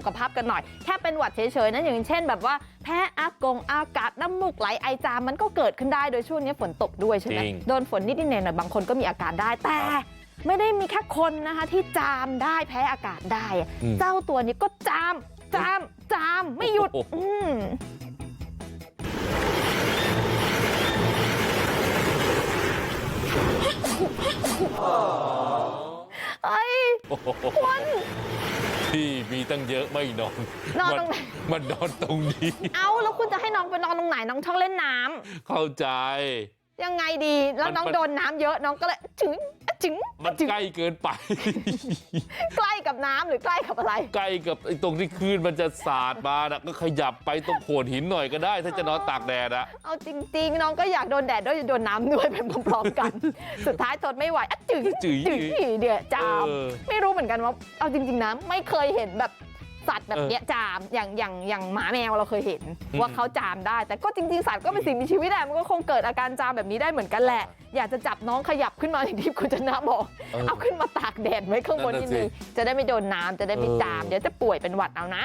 สุขภาพกันหน่อยแค่เป็นหวัดเฉยๆนะอย่างเช่นแบบว่าแพ้อากงอากาศน้ำมูกไหลไอจามมันก็เกิดขึ้นได้โดยช่วงนี้ฝนตกด้วยใช่ไหมจริงโดนฝนนิดๆหน่อยๆบางคนก็มีอาการได้แต่ไม่ได้มีแค่คนนะคะที่จามได้แพ้อากาศได้อะอืมเจ้าตัวนี้ก็จาม จาม จาม ไม่หยุดโอ้โหอืมเอ้ยโอ้โหคุณ ที่มีตั้งเยอะไม่นอนนอนมัตรงไหน มันนอนตรงนี้ เอาแล้วคุณจะให้น้องไปนอนตรงไหนน้องชอบเล่นน้ำเข้าใจ ยังไงดีแล้วมันน้องมันโดนน้ำเยอะน้องก็เลยถึง ถึงมันถึงใกล้เกินไปใกล้กับน้ำหรือใกล้กับอะไรใกล้กับไอ้ตรงที่คลื่นมันจะสาดมานะก็ขยับไปตรงโขดหินหน่อยก็ได้ถ้าจะนอนตากแดดอะเอาจริงๆน้องก็อยากโดนแดดด้วยโดนน้ำด้วยไปพร้อมๆกัน สุดท้ายทนไม่ไหวอะจืดจื๋ยจืดเดี๋ยวจามเออไม่รู้เหมือนกันว่าเอาจริง ๆนะไม่เคยเห็นแบบ สัตว์แบบเออเนี้ยจามอย่างอย่างอย่างหมาแมวเราเคยเห็นอืมว่าเขาจามได้ แต่ก็จริงๆสัตว์ก็เป็นสิ่งมีชีวิตแหละมันก็คงเกิดอาการจามแบบนี้ได้เหมือนกันแหละ อยากจะจับน้องขยับขึ้นมาอย่างที่คุณชนะบอก เออเอาขึ้นมาตากแดดไว้ข้างบนนั่นนี่น่ะสินี่จะได้ไม่โดนน้ำจะได้ไม่เออจาม เดี๋ยวจะป่วยเป็นหวัดเอานะ